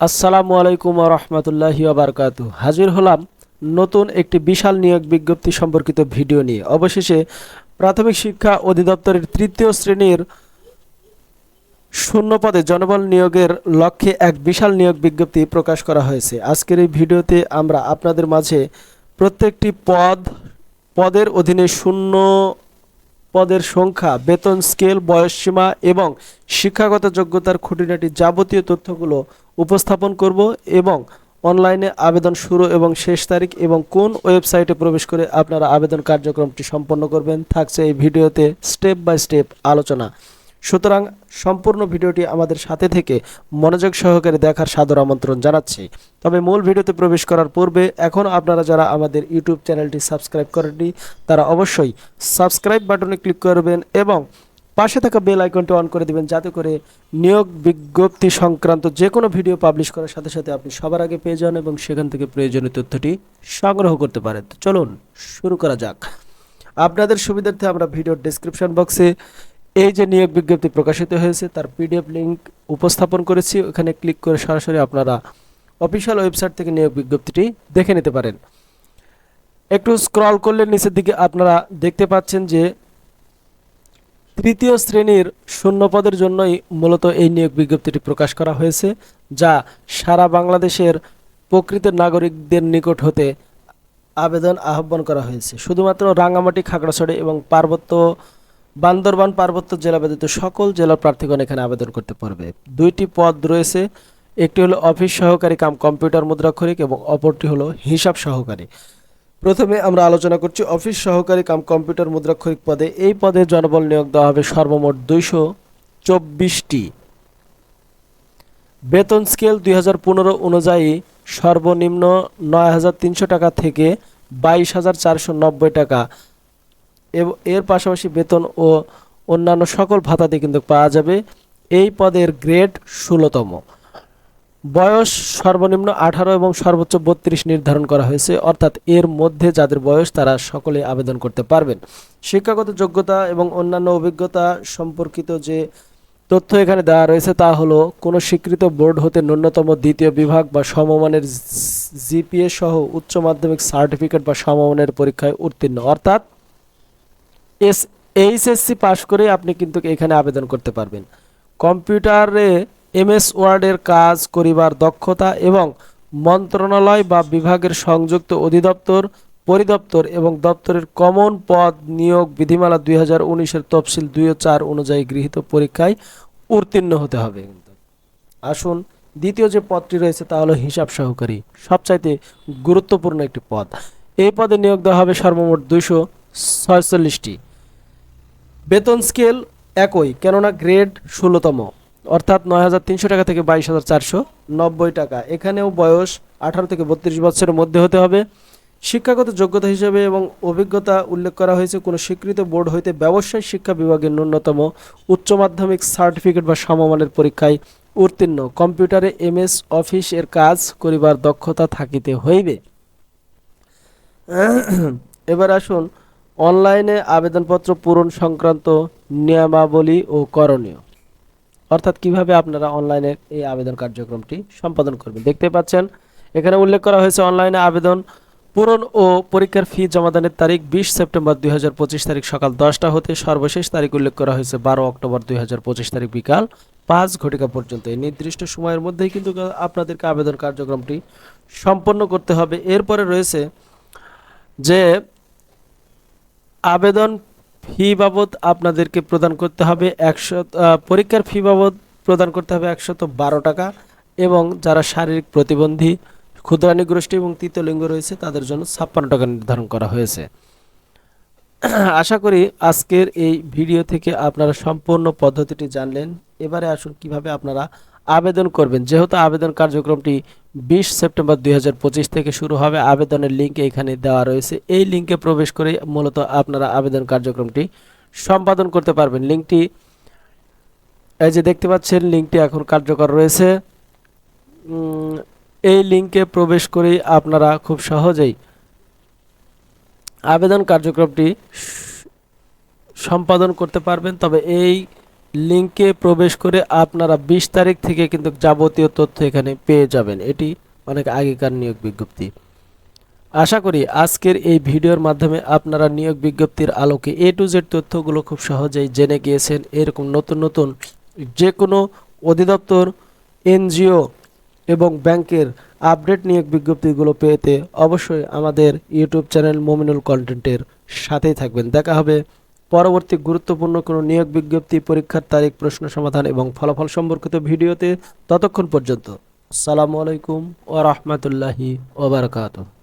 আসসালামু আলাইকুম রহমতুল্লাহি বারকাতু হাজির হলাম নতুন একটি বিশাল নিয়োগ বিজ্ঞপ্তি সম্পর্কিত ভিডিও নিয়ে। অবশেষে প্রাথমিক শিক্ষা অধিদপ্তরের তৃতীয় শ্রেণির শূন্য পদে জনবল নিয়োগের লক্ষ্যে এক বিশাল নিয়োগ বিজ্ঞপ্তি প্রকাশ করা হয়েছে। আজকের এই ভিডিওতে আমরা আপনাদের মাঝে প্রত্যেকটি পদ, পদের অধীনে শূন্য পদের সংখ্যা, বেতন স্কেল বয়সসীমা এবং শিক্ষাগত যোগ্যতার খুঁটিনাটি যাবতীয় তথ্যগুলো উপস্থাপন করব এবং অনলাইনে আবেদন শুরু এবং শেষ তারিখ এবং কোন ওয়েবসাইটে প্রবেশ করে আপনারা আবেদন কার্যক্রমটি সম্পন্ন করবেন থাকছে এই ভিডিওতে স্টেপ বাই স্টেপ আলোচনা। সুতরাং সম্পূর্ণ ভিডিওটি আমাদের সাথে থেকে মনোযোগ সহকারে দেখার সাদর আমন্ত্রণ জানাচ্ছি। তবে মূল ভিডিওতে প্রবেশ করার পূর্বে এখন আপনারা যারা আমাদের ইউটিউব চ্যানেলটি সাবস্ক্রাইব করেননি, তারা অবশ্যই সাবস্ক্রাইব বাটনে ক্লিক করবেন এবং পাশে থাকা বেল আইকনটি অন করে দিবেন যাতে করে নিয়োগ বিজ্ঞপ্তি সংক্রান্ত যে কোনো ভিডিও পাবলিশ করার সাথে সাথে আপনি সবার আগে পেয়ে যান এবং সেখান থেকে প্রয়োজনীয় তথ্যটি সংগ্রহ করতে পারেন। চলুন শুরু করা যাক। আপনাদের সুবিধার্থে আমরা ভিডিওর ডেসক্রিপশন বক্সে এই যে নিয়োগ বিজ্ঞপ্তি প্রকাশিত হয়েছে, তার পিডিএফ লিঙ্ক উপস্থাপন করেছি। ওখানে ক্লিক করে সরাসরি আপনারা অফিসিয়াল ওয়েবসাইট থেকে নিয়োগ বিজ্ঞপ্তিটি দেখে নিতে পারেন। একটু স্ক্রল করলে নিচের দিকে আপনারা দেখতে পাচ্ছেন যে তৃতীয় শ্রেণির শূন্য পদের জন্যই মূলত এই নিয়োগ বিজ্ঞপ্তিটি প্রকাশ করা হয়েছে, যা সারা বাংলাদেশের প্রকৃত নাগরিকদের নিকট হতে আবেদন আহ্বান করা হয়েছে। শুধুমাত্র রাঙ্গামাটি, খাগড়াছড়ি এবং পার্বত্য বান্দরবান পার্বত্য জেলা ব্যতীত সকল জেলার প্রার্থীগণ এখানে আবেদন করতে পারবে। দুইটি পদ রয়েছে, একটি হলো অফিস সহকারী কাম কম্পিউটার মুদ্রাক্ষরিক এবং অপরটি হলো হিসাব সহকারী। প্রথমে আমরা আলোচনা করছি অফিস সহকারী কাম কম্পিউটার মুদ্রাক্ষরিক পদে। এই পদে জনবল নিয়োগ দেওয়া হবে সর্বমোট দুইশো চব্বিশটি। বেতন স্কেল দুই হাজার পনেরো অনুযায়ী সর্বনিম্ন নয় হাজার তিনশো টাকা থেকে বাইশ হাজার চারশো নব্বই টাকা। এর পাশাপাশি বেতন ও অন্যান্য সকল ভাতাতে কিন্তু পাওয়া যাবে। এই পদের গ্রেড ষোলোতম। বয়স সর্বনিম্ন আঠারো এবং সর্বোচ্চ বত্রিশ নির্ধারণ করা হয়েছে। অর্থাৎ এর মধ্যে যাদের বয়স তারা সকলে আবেদন করতে পারবেন। শিক্ষাগত যোগ্যতা এবং অন্যান্য অভিজ্ঞতা সম্পর্কিত যে তথ্য এখানে দেওয়া রয়েছে তা হলো, কোনো স্বীকৃত বোর্ড হতে ন্যূনতম দ্বিতীয় বিভাগ বা সমমানের জিপিএ সহ উচ্চ মাধ্যমিক সার্টিফিকেট বা সমমানের পরীক্ষায় উত্তীর্ণ। অর্থাৎ এস, এইচএসসি পাশ করে আপনি কিন্তু এখানে আবেদন করতে পারবেন। কম্পিউটারে এমএস ওয়ার্ডের কাজ করিবার দক্ষতা এবং মন্ত্রণালয় বা বিভাগের সংযুক্ত অধিদপ্তর, পরিদপ্তর এবং দপ্তরের কমন পদ নিয়োগ বিধিমালা দুই হাজার উনিশের তফসিল দুই ও চার অনুযায়ী গৃহীত পরীক্ষায় উত্তীর্ণ হতে হবে। কিন্তু আসুন, দ্বিতীয় যে পদটি রয়েছে তা হলো হিসাব সহকারী, সবচাইতে গুরুত্বপূর্ণ একটি পদ। এই পদে নিয়োগ দেওয়া হবে সর্বমোট দুইশো ছয়চল্লিশটি। বেতন স্কেল একই, কেননা গ্রেড ষোলোতম। অর্থাৎ নয় হাজার তিনশো টাকা থেকে বাইশ হাজার চারশো নব্বই টাকা। এখানেও বয়স আঠারো থেকে বত্রিশ বছরের মধ্যে হতে হবে। শিক্ষাগত যোগ্যতা হিসেবে এবং অভিজ্ঞতা উল্লেখ করা হয়েছে, কোনো স্বীকৃত বোর্ড হইতে ব্যবসায় শিক্ষা বিভাগের ন্যূনতম উচ্চ মাধ্যমিক সার্টিফিকেট বা সমমানের পরীক্ষায় উত্তীর্ণ। কম্পিউটারে এমএস অফিস এর কাজ করিবার দক্ষতা থাকিতে হইবে। এবার আসুন অনলাইনে আবেদনপত্র পূরণ সংক্রান্ত নিয়মাবলী ও করণীয়। অর্থাৎ কীভাবে আপনারা অনলাইনে এই আবেদন কার্যক্রমটি সম্পাদন করবেন। দেখতে পাচ্ছেন, এখানে উল্লেখ করা হয়েছে অনলাইনে আবেদন পূরণ ও পরীক্ষার ফি জমাদানের তারিখ বিশ সেপ্টেম্বর দুই হাজার পঁচিশ তারিখ সকাল দশটা হতে সর্বশেষ তারিখ উল্লেখ করা হয়েছে বারো অক্টোবর দুই হাজার পঁচিশ তারিখ বিকাল পাঁচ ঘটিকা পর্যন্ত। এই নির্দিষ্ট সময়ের মধ্যেই কিন্তু আপনাদেরকে আবেদন কার্যক্রমটি সম্পন্ন করতে হবে। এরপরে রয়েছে যে আবেদন ফি বাবদ আপনাদেরকে প্রদান করতে হবে একশো পরীক্ষার ফি বাবদ প্রদান করতে হবে একশত বারো টাকা এবং যারা শারীরিক প্রতিবন্ধী ক্ষুদ্রানী গোষ্ঠী এবং তৃতীয় লিঙ্গ রয়েছে, তাদের জন্য ছাপ্পান্ন টাকা নির্ধারণ করা হয়েছে। আশা করি আজকের এই ভিডিও থেকে আপনারা সম্পূর্ণ পদ্ধতিটি জানলেন। এবারে আসুন কীভাবে আপনারা আবেদন করবেন। যেহেতু আবেদন কার্যক্রমটি বিশ সেপ্টেম্বর দুই হাজার পঁচিশ থেকে শুরু হবে, আবেদনের লিঙ্ক এখানে দেওয়া রয়েছে। এই লিঙ্কে প্রবেশ করে মূলত আপনারা আবেদন কার্যক্রমটি সম্পাদন করতে পারবেন। লিঙ্কটি এই যে দেখতে পাচ্ছেন লিঙ্কটি এখন কার্যকর রয়েছে। এই লিঙ্কে প্রবেশ করেই আপনারা খুব সহজেই আবেদন কার্যক্রমটি সম্পাদন করতে পারবেন। তবে এই লিঙ্কে প্রবেশ করে আপনারা বিশ তারিখ থেকে কিন্তু যাবতীয় তথ্য এখানে পেয়ে যাবেন। এটি অনেক আগেকার নিয়োগ বিজ্ঞপ্তি। আশা করি আজকের এই ভিডিওর মাধ্যমে আপনারা নিয়োগ বিজ্ঞপ্তির আলোকে এ টু জেড তথ্যগুলো খুব সহজেই জেনে গিয়েছেন। এরকম নতুন নতুন যে কোনো অধিদপ্তর, এনজিও এবং ব্যাংকের আপডেট নিয়োগ বিজ্ঞপ্তিগুলো পেতে অবশ্যই আমাদের ইউটিউব চ্যানেল মোমিনুল কন্টেন্টের সাথেই থাকবেন। দেখা হবে পরবর্তী গুরুত্বপূর্ণ কোনো নিয়োগ বিজ্ঞপ্তি, পরীক্ষার তারিখ, প্রশ্ন সমাধান এবং ফলাফল সম্পর্কিত ভিডিওতে ততক্ষণ পর্যন্ত। সালামু আলাইকুম ও রহমতুল্লাহি ওবরাকাতুহ